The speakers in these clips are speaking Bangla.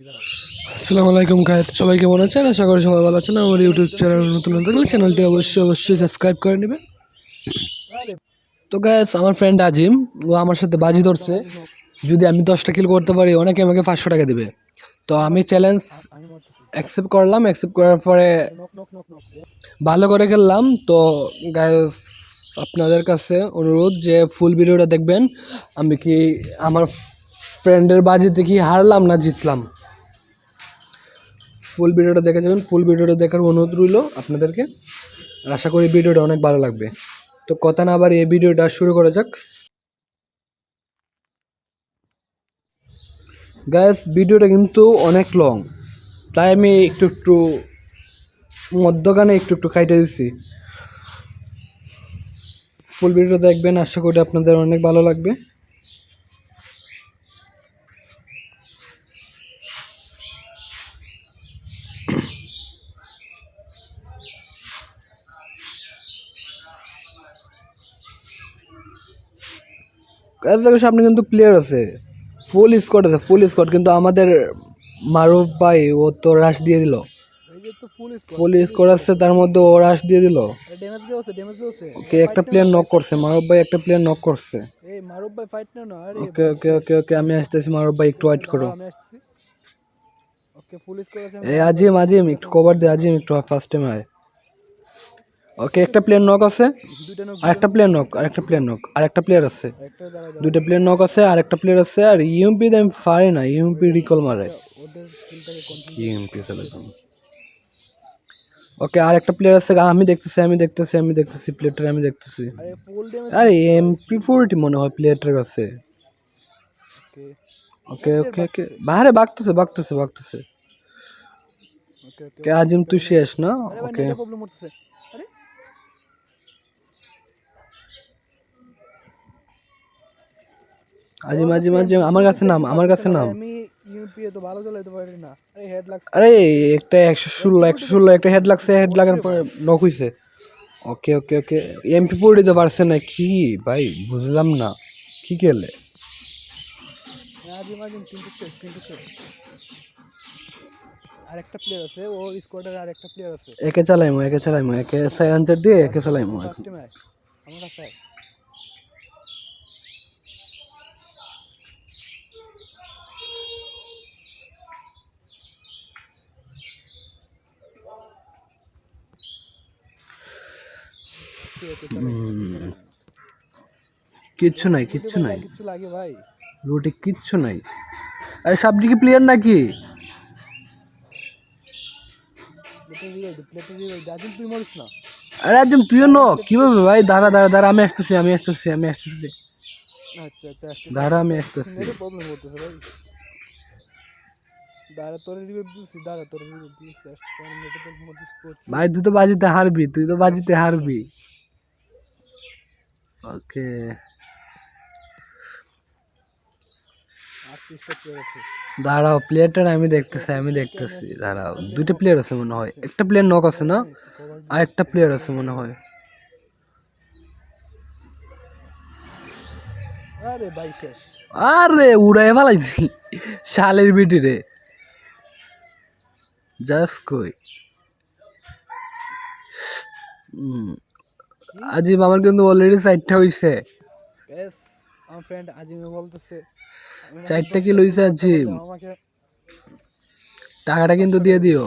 আসসালামু আলাইকুম গাইস সবাই কেমন আছেন? আশা করি সবাই ভালো আছেন। আমার ইউটিউব চ্যানেল নতুন গেলে চ্যানেলটি অবশ্যই অবশ্যই সাবস্ক্রাইব করে নেবেন। তো গাইস আমার ফ্রেন্ড আজিম, ও আমার সাথে বাজি ধরছে। যদি আমি দশটা কিল করতে পারি, অনেকে আমাকে পাঁচশো টাকা দেবে। তো আমি চ্যালেঞ্জ অ্যাকসেপ্ট করলাম। অ্যাকসেপ্ট করার পরে ভালো করে খেললাম। তো গাইস আপনাদের কাছে অনুরোধ যে ফুল ভিডিওটা দেখবেন। আমি কি আমার ফ্রেন্ডের বাজিতে কি হারলাম না জিতলাম? ফুল ভিডিওটা দেখে যাবেন ফুল ভিডিওটা দেখার অনুরোধ রইল আপনাদেরকে। আর আশা করি ভিডিওটা অনেক ভালো লাগবে। তো কথা না আবার এই ভিডিওটা শুরু করা যাক। গ্যাস ভিডিওটা কিন্তু অনেক লং তাই আমি একটু একটু মধ্যখানে একটু একটু খাইটে দিচ্ছি ফুল ভিডিওটা দেখবেন, আশা করি আপনাদের অনেক ভালো লাগবে। সামনে কিন্তু প্লেয়ার আছে। ফুল স্কোয়াড আছে ফুল স্কোয়াড কিন্তু আমাদের মারুফ ভাই ও তো রাশ দিয়ে দিল। ফুল স্কোয়াড আছে তার মধ্যে ও রাশ দিয়ে দিল। ওকে একটা প্লেয়ার নক করছে মারুফ ভাই একটা প্লেয়ার নক করছে। ওকে ওকে ওকে ওকে আমি আসতেছি মারুফ ভাই একটু ওয়েট করো। আজিম আজিম একটু কভার দে আজিম একটু ফার্স্ট টাইম আয়। ওকে একটা প্লেয়ার নক আছে। আর একটা প্লেয়ার নক আর একটা প্লেয়ার নক আর একটা প্লেয়ার আছে দুইটা প্লেয়ার নক আছে আর একটা প্লেয়ার আছে আর ইউএমপি আমি পারি না ইউএমপি রিকল মারে। কি ইউএমপি চলে ওকে আর একটা প্লেয়ার আছে আমি দেখতেছি আমি দেখতেছি আমি দেখতেছি প্লেয়ারটা আমি দেখতেছি। আরে এমপি ফোরটি মনে হয় প্লেয়ারটার কাছে। ওকে ওকে ওকে বাইরে বাগতেছে বাগতেছে বাগতেছে। ওকে আজিম তুই শেষ না? ওকে আজিম আজিম আজিম আমার কাছে নাম আমার কাছে নাম। আরে একটা একশো ষোলো একশো ষোলো একটা হেড লাগছে হেড লাগার পরে নক হইছে। ওকে ওকে ওকে এমপি ফোর দিতে পারছে না কি? ভাই বুঝলাম না। কি খেলে আজি আরেকটা প্লেয়ার আছে ও স্কোয়াডের আরেকটা প্লেয়ার আছে। একে চালাইমো একে চালাইমো একে সাইলেন্সার দিয়ে একে চালাইমো আমার কাছে কিচ্ছু নাই কিচ্ছু নাই। কিছু লাগে ভাই? রুটে কিচ্ছু নাই। আরে সব দিকে প্লেয়ার নাকি? আরে একজন তুইও ন কীভাবে ভাই? দাঁড়া দাঁড়া দাঁড়া আমি আসতেছি আমি আসতেছি আমি আসতেছি। আচ্ছা আচ্ছা দাঁড়া আমি আসতেছি। ভাই তুই তো বাজিতে হারবি তুই তো বাজিতে হারবি। ওকে। দাঁড়াও প্লেয়ারটা আমি দেখতেছি আমি দেখতেছি। দাঁড়াও দুইটা প্লেয়ার আছে মনে হয়। একটা প্লেয়ার নক আছে না? আর একটা প্লেয়ার আছে মনে হয়। আরে আরে উড়াই ফেলাইছি। শালের বিটি রে। জাস্ট কই? হুম। আজিব আমার কিন্তু অলরেডি চারটা হইছে। আমার ফ্রেন্ড আজিমে বলতেছে চারটা কি লইছে আজিব আমাকে টাকাটা কিন্তু দিয়ে দিও।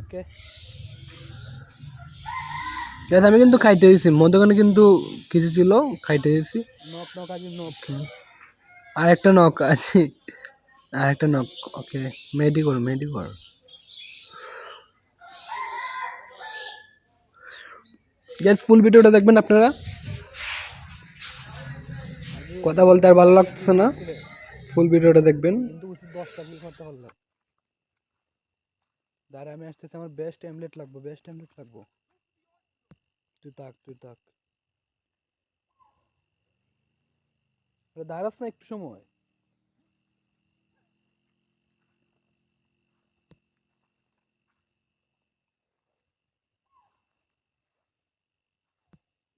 ওকে। আমি কিন্তু খাইতে দিয়েছি মধ্যখানে কিন্তু কিছু ছিল খাইতে দিয়েছি নক নক আজিম নক আর একটা নক আছে আর একটা নক ওকে। মেডি কর মেডি কর গ্যাস ফুল ভিডিওটা দেখবেন আপনারা। কথা বলতে আর ভালো লাগতেছে না। ফুল ভিডিওটা দেখবেন। দাঁড়া, আমি আসতেছি, আমার বেস্ট ট্যাবলেট লাগবে বেস্ট ট্যাবলেট লাগবো। তুই তাক তুই তাক দাঁড়াস না, একটু সময়।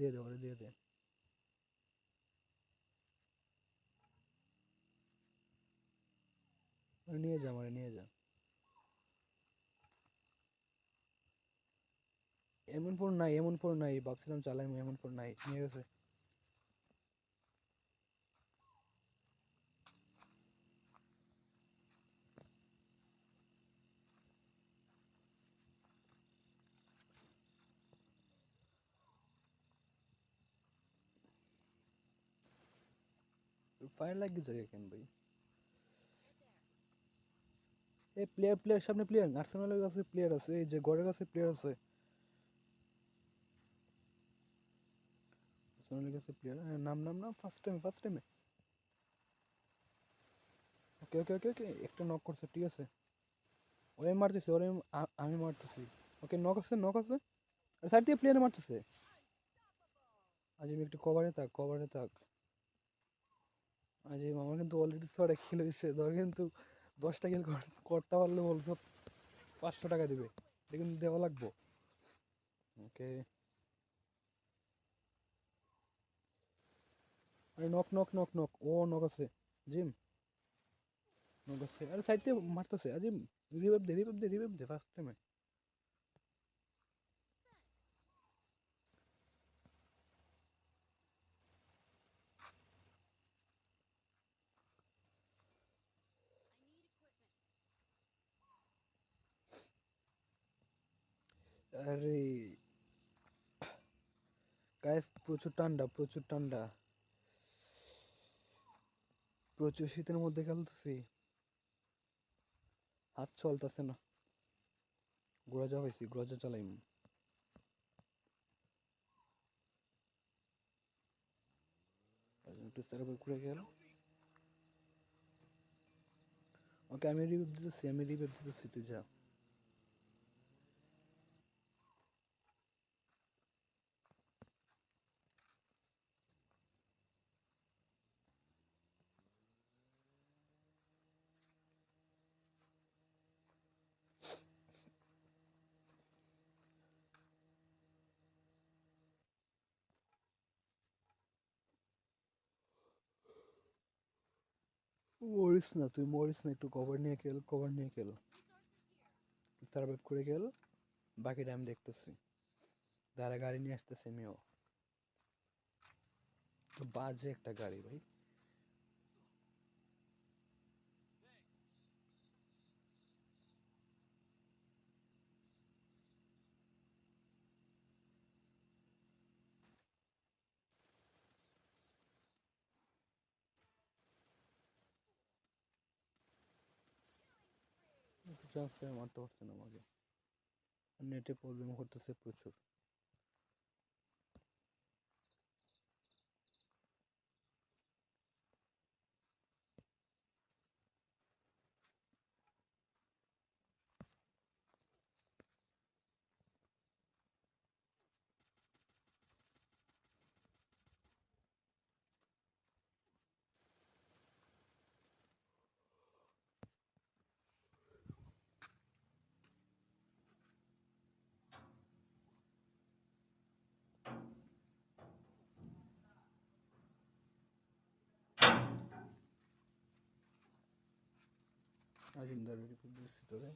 দিয়ে দে ওরে, দিয়ে দে। নিয়ে যা আমারে নিয়ে যা। এমন ফোন নাই, এমন ফোন নাই, ভাবছিলাম চালাই এমন ফোন নাই, নিয়ে গেছে। ফায়ার লাগিয়ে যায় কেন ভাই। এই প্লেয়ার প্লেয়ার সামনে প্লেয়ার আর্সেনালের কাছে প্লেয়ার আছে, এই যে গড়ের কাছে প্লেয়ার আছে। আর্সেনালের কাছে প্লেয়ার হ্যাঁ নাম নাম নাম ফার্স্ট টাইম ফার্স্ট টাইমে ওকে ওকে ওকে ওকে একটা নক করছে, ঠিক আছে। আমি মারতেছি, ওরে আমি- মারতেছি। ওকে নক আছে নক আছে। আর সাইড দিয়ে প্লেয়ারে মারতেছে। আজিম একটু কভারে থাক কভারে থাক। আজিম আমার কিন্তু অলরেডি ছটা খেলে দিচ্ছে ধর কিন্তু দশটা কিল করতে পারলে বলছো পাঁচশো টাকা দিবে। এটা কিন্তু দেওয়া লাগবো। ওকে। আরে নক নক নক নক ও নক আছে। জিম। নক আছে। আরে সাইড দিয়ে মারতেছে। আজিম রিভাইভ দে রিভাইভ দে রিভাইভ দে ফার্স্ট টাইমে আরে গাইস প্রচুর ঠান্ডা প্রচুর ঠান্ডা। প্রচুর শীতের মধ্যে খেলতেছি। হাত চলতেছে না। গ্রজা হয়েছি গ্রজা চালাইম। একটু গেল। ওকে, আমি রিভিউ দিতেছি, আমি রিভিউ দিতেছি, তুই যা। মরিস না, তুই মরিস না, একটু কভার নিয়ে খেল কভার নিয়ে খেল। সার্ভাইভ করে খেল বাকিটা আমি দেখতেছি। দাঁড়া গাড়ি নিয়ে আসতেছে আমিও তো বাজে একটা গাড়ি ভাই। ট্রান্সফার মারতে পারছে না আমাকে। নেটে প্রবলেম করতেছে প্রচুর। আজিম দাঁড়িয়ে দিচ্ছি তোরে